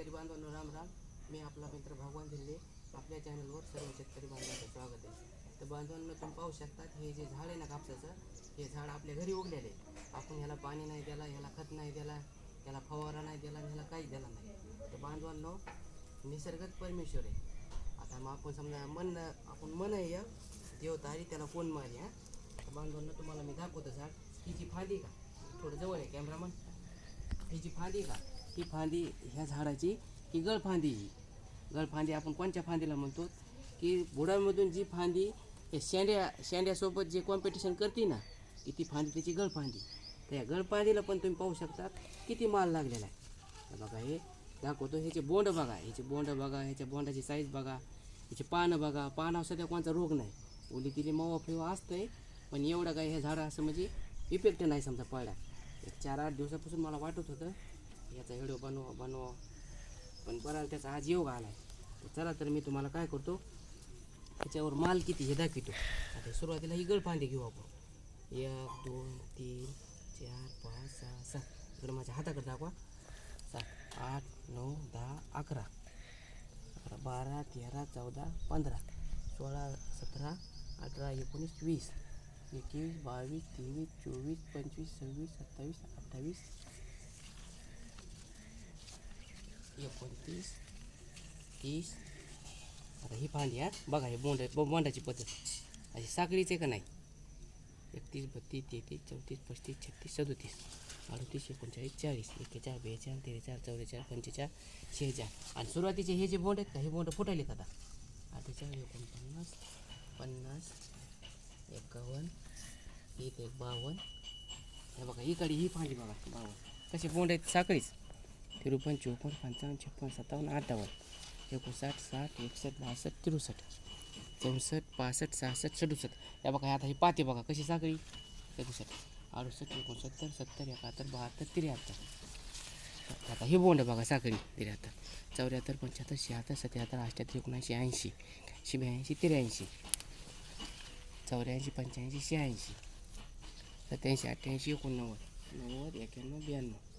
शेतकरी बांधवांनो राम राम मी आपला मित्र भगवान दिल्ले आपल्या चॅनलवर सर्व शेतकरी बांधवांचं स्वागत आहे. तर बांधवांनो तुम्ही पाहू शकतात हे जे झाड आहे ना कापसाचं हे झाड आपल्या घरी उगलेले आहे. आपण ह्याला पाणी नाही द्याला ह्याला खत नाही द्याला ह्याला फवारा नाही द्याला ह्याला काहीच द्याला नाही. तर बांधवांनो निसर्गच परमेश्वर आहे. आता मग आपण समजा मन आपण मन आहे या. देव तारी त्याला कोण मारी हा? तर बांधवांनो तुम्हाला मी दाखवतो झाड. ही जी फांदी का? थोडं जवळ आहे कॅमेरामन ही जी फांदी का? ही फांदी ह्या झाडाची ही गळफांदी ही. गळफांदी आपण कोणत्या फांदीला म्हणतो? की बुडामधून जी फांदी हे शेंड्या शेंड्यासोबत जे कॉम्पिटिशन करते ना की ती फांदी त्याची गळफांदी तर या गळफांदीला पण तुम्ही पाहू शकता किती माल लागलेला आहे. बघा हे दाखवतो. ह्याचे बोंड बघा. ह्याचे बोंड बघा. ह्याच्या बोंडाची साईज बघा. ह्याचे पानं बघा. पानावर सध्या कोणता रोग नाही. ओली तिली मावा फिवा असतंय पण एवढं काय ह्या झाडं असं म्हणजे इफेक्ट नाही समजा पडला एक चार आठ दिवसापासून मला वाटत होतं याचा व्हिडिओ बनवा बनवा. पण बरा त्याचा आज योग आला आहे चला तर मी तुम्हाला काय करतो त्याच्यावर माल किती हे दाखवितो. आता सुरुवातीला ही गळफांदी घेऊ आपण. एक दोन तीन चार पाच सहा सात. इकडे माझ्या हाताकडे दाखवा. सात आठ नऊ दहा अकरा. अकरा बारा तेरा चौदा पंधरा. सोळा सतरा अठरा एकोणीस वीस. एकवीस बावीस तेवीस चोवीस पंचवीस सव्वीस सत्तावीस अठ्ठावीस एकोणतीस तीस आता ही फांदी हा बघा हे बोंड बोंडाची पद्धत अशी साखळीच आहे का नाही एकतीस बत्तीस तेहतीस चौतीस पस्तीस छत्तीस सदोतीस अडतीस एकोणचाळीस चाळीस एक्केचाळीस बेचाळ तेरेचाळीस चौवेचाळ पंचेचाळीस शेहेचाळ आणि सुरुवातीचे हे जे बोंड आहेत का हे बोंड फुटायलेत आता अठ्ठेचाळ एकोणपन्नास पन्नास एकावन्न एक एक बावन्न हे बघा इकडे ही फांदी बघा बावन्न कसे बोंड आहेत साखळीच तिरुपन चोपन्न पंचावन्न छप्पन्न सत्तावन्न अठ्ठावन्न एकोणसाठ साठ एकसष्ट बासष्ट त्रेसष्ट चौसष्ट पासष्ट सहासष्ट सदुसष्ट. या बघा आता ही पाते बघा कशी साखळी? एकोणसाठ अडुसष्ट एकोणसत्तर सत्तर एकाहत्तर बहात्तर त्र्याहत्तर. आता हे बोंड बघा साखळी त्र्याहत्तर. चौऱ्याहत्तर पंच्याहत्तर शहात्तर सत्याहत्तर अठ्ठ्याहत्तर एकोणऐंशी ऐंशी एकशे ब्याऐंशी त्र्याऐंशी. चौऱ्याऐंशी पंच्याऐंशी शहाऐंशी सत्याऐंशी अठ्ठ्याऐंशी एकोणनव्वद नव्वद एक्याण्णव ब्याण्णव.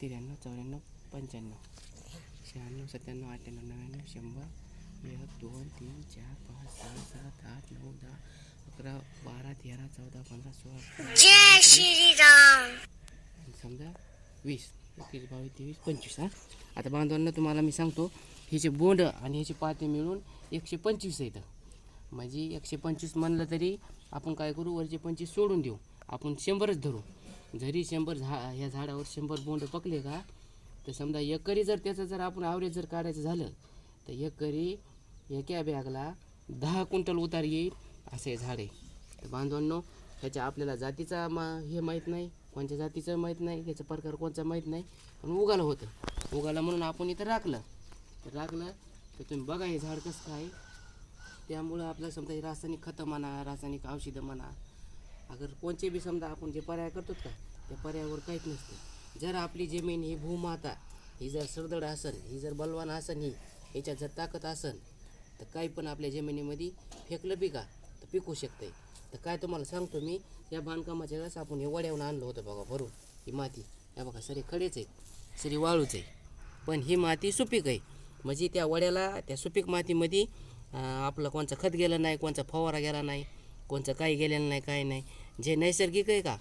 त्र्याण्णव चौऱ्याण्णव पंच्याण्णव. शहाण्णव सत्त्याण्णव अठ्ठ्याण्णव नव्याण्णव शंभर एक दोन तीन चार पाच सहा सात आठ नऊ दहा अकरा बारा तेरा चौदा पंधरा सोळा जय श्रीराम. समजा वीस एकवीस बावीस तेवीस पंचवीस हां? आता बांधवांना तुम्हाला मी सांगतो ह्याचे बोंड आणि ह्याचे पाते मिळून एकशे पंचवीस येतं म्हणजे एकशे पंचवीस म्हणलं तरी आपण काय करू वरचे पंचवीस सोडून देऊ. आपण शंभरच धरू. जरी शंभर झा ह्या झाडावर शंभर बोंड पकले का तर समजा एकरी जर त्याचं जर आपण ॲव्हरेज जर काढायचं झालं तर एकरी एका बॅगला दहा क्विंटल उतार येईल असे झाड. आहे तर बांधवांनो ह्याच्या आपल्याला जातीचा मा हे माहीत नाही कोणत्या जातीचं माहीत नाही ह्याचा प्रकार कोणचा माहीत नाही पण उगालं होतं. उगाला म्हणून आपण इथं राखलं. तर राखलं तर तुम्ही बघा हे झाड कसं काय. त्यामुळं आपलं समजा हे रासायनिक खतं म्हणा रासायनिक औषधं म्हणा अगर कोणचे बी समजा आपण जे पर्याय करतो का त्या पर्यायावर काहीच नसते. जर आपली जमीन ही भूमाता ही जर सरदड असन ही जर बलवान असन ही ह्याच्यात जर ताकद असन तर काही पण आपल्या जमिनीमध्ये फेकलं बी का तर पिकू शकते तर काय तुम्हाला सांगतो मी या बांधकामाच्या वेळेस आपण हे वड्यावून आणलं होतं बघा भरून. ही माती या बघा सरी खडेच आहे सरी वाळूच आहे पण ही माती सुपीक आहे. म्हणजे त्या वड्याला त्या सुपीक मातीमध्ये आपलं कोणचं खत गेलं नाही कोणचा फवारा गेला नाही कोणचं काही गेलेलं नाही काही नाही. जे नैसर्गिक आहे का?